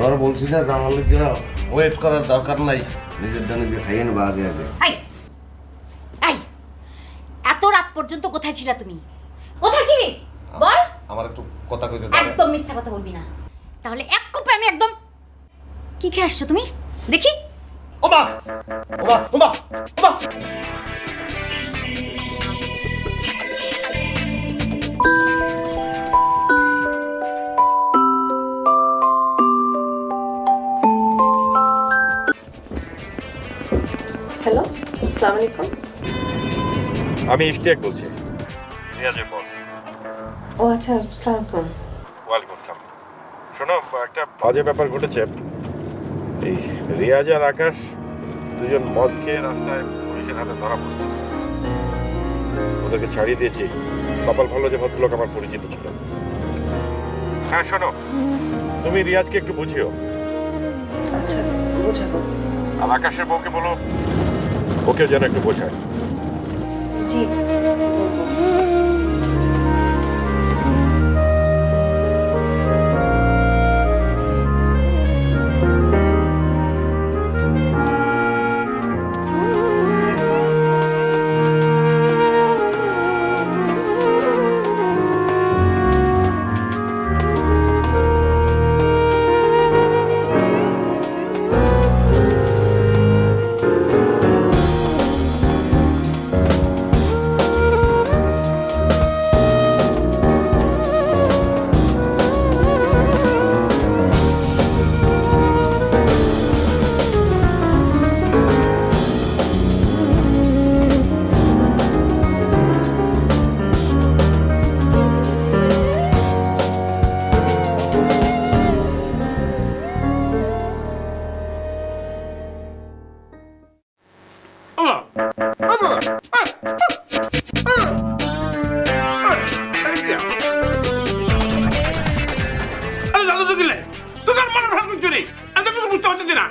তোর বলছি না যে আমার লোক ওয়েট করার দরকার নাই। নিজেরটা নিজে খাইয়ে নেবা আগে আগে। এই এই এত রাত পর্যন্ত কোথায় ছিলা তুমি? কোথায় ছিলি? বল। আমার একটু কথা কইতে একদম মিথ্যা কথা বলবি না। তাহলে এক কোপে আমি একদম কি খেয়ে আসছো তুমি? দেখি। ওমা! ওমা! ওমা! ওমা! আসসালামু আলাইকুম। আমি ইশতিয়াক বলছি। রিয়াজের বস। ও আচ্ছা আসসালামু আলাইকুম। ওয়ালাইকুম আসসালাম। শোনো একটা বাজে ব্যাপার ঘটেছে। এই রিয়াজ আর আকাশ দুজন মদ খেয়ে রাস্তায় পুলিশের হাতে ধরা পড়েছে। ওদেরকে ছাড়িয়ে দিয়েছি। কপাল ভালো যে ভদ্রলোক আমার পরিচিত ছিল। হ্যাঁ শোনো। তুমি রিয়াজকে একটু বুঝিও। আচ্ছা বুঝাবো। আর আকাশের বউকে বলো। ওকে যেন একটু বোঝায়। জি। রে আমি তো কিছু বুঝতে পারতেছি না।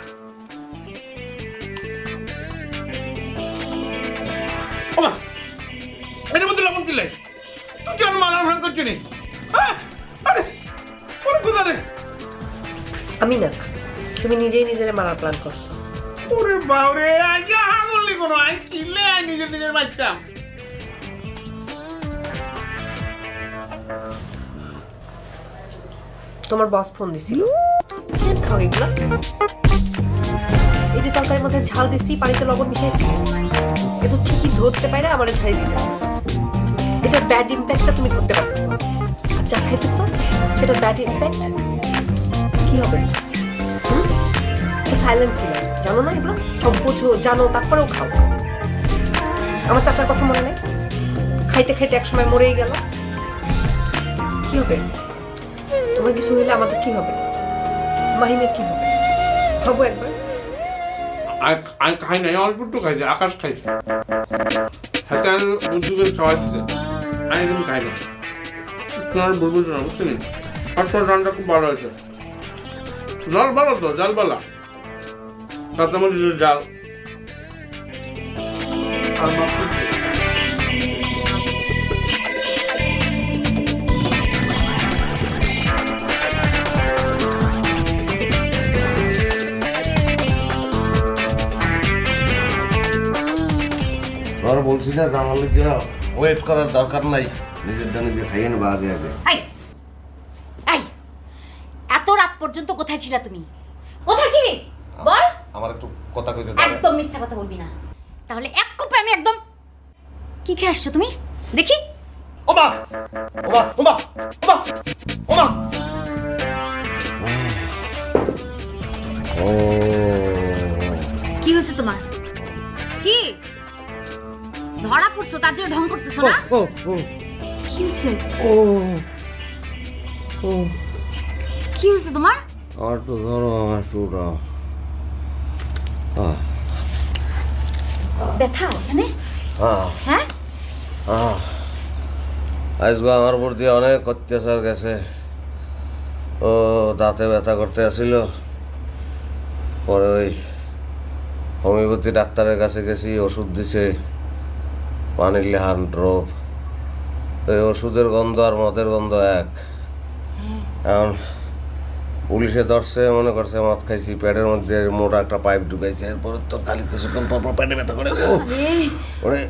ওমা এর মধ্যে লবণ কিলে তুই কেন মালার হ্যাঁ? আরে ওরে কোথা রে। আমি না তুমি নিজেই নিজের মারার প্ল্যান করছ। ওরে বাউরে আগে হাগলি কোনো? আই কিলে আই নিজের নিজের বাচ্চা তোমার বস ফোন দিছিল। খাও এগুলো এই যে তরকারির মধ্যে ঝাল দিছি, পানিতে লবণ মিশাইছি কিন্তু ঠিকই ধরতে পারে আমার ঝাড়ি দিতে এটা ব্যাড ইম্প্যাক্টটা তুমি করতে পারতেছো। আর যা খাইতেছো, সেটা ব্যাড ইম্প্যাক্ট কি হবে? সাইলেন্ট কিলার জানো না এগুলো? সব বোঝো, জানো, তারপরেও খাও। আমার চাচার কথা মনে নেই। খাইতে খাইতে একসময় মরেই গেল। কি হবে? তোমার কিছু হইলে আমাদের কি হবে? মাহিমের কি হবে? হব একবার? আমি খাই নাই, অল্প একটু খাইছে, আকাশ খাইছে। হাতে আর বুদ্ধি করে খাওয়াই আমি কিন্তু খাই না। তোমার বলব না বুঝতে তোর রান্না খুব ভালো হয়েছে। জল ভালো তো, জাল বালা। কাঁচামরিচের জাল। আর মাছ তোর বলছি না যে আমার লোক ওয়েট করার দরকার নাই। নিজেরটা নিজে খাইয়ে নেবা আগে আগে। এই এই এত রাত পর্যন্ত কোথায় ছিলা তুমি? কোথায় ছিলি? বল। আমার একটু কথা কইতে একদম মিথ্যা কথা বলবি না। তাহলে এক কোপে আমি একদম কি খেয়ে আসছো তুমি? দেখি। ওমা! ওমা ওমা ওমা ওমা! ও তার জন্য ঢং করতেছো না? ও ও কি হয়েছে ও ও। কি হয়েছে তোমার? আমার একটু ধরো আমার ব্যথা ওখানে? হ্যাঁ। আজকে আমার প্রতি অনেক অত্যাচার গেছে। ও দাঁতে ব্যথা করতে আসিল। পরে ওই হোমিওপ্যাথি ডাক্তারের কাছে গেছি ওষুধ দিছে। পানির লেহান ড্রপ এই ওষুধের গন্ধ আর মদের গন্ধ এক। এখন পুলিশে ধরছে মনে করছে মদ খাইছি পেটের মধ্যে মোটা একটা পাইপ ঢুকাইছে এরপর তো খালি কিছুক্ষণ পর পর পেটে ব্যথা করে। ওরে!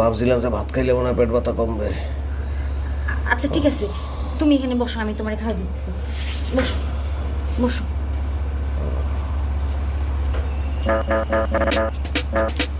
ভাবছিলাম যে ভাত খাইলে মনে হয় পেট ব্যথা কমবে। আচ্ছা ঠিক আছে। তুমি এখানে বসো আমি তোমার খাওয়া দিচ্ছি বসো বসো। Thank you.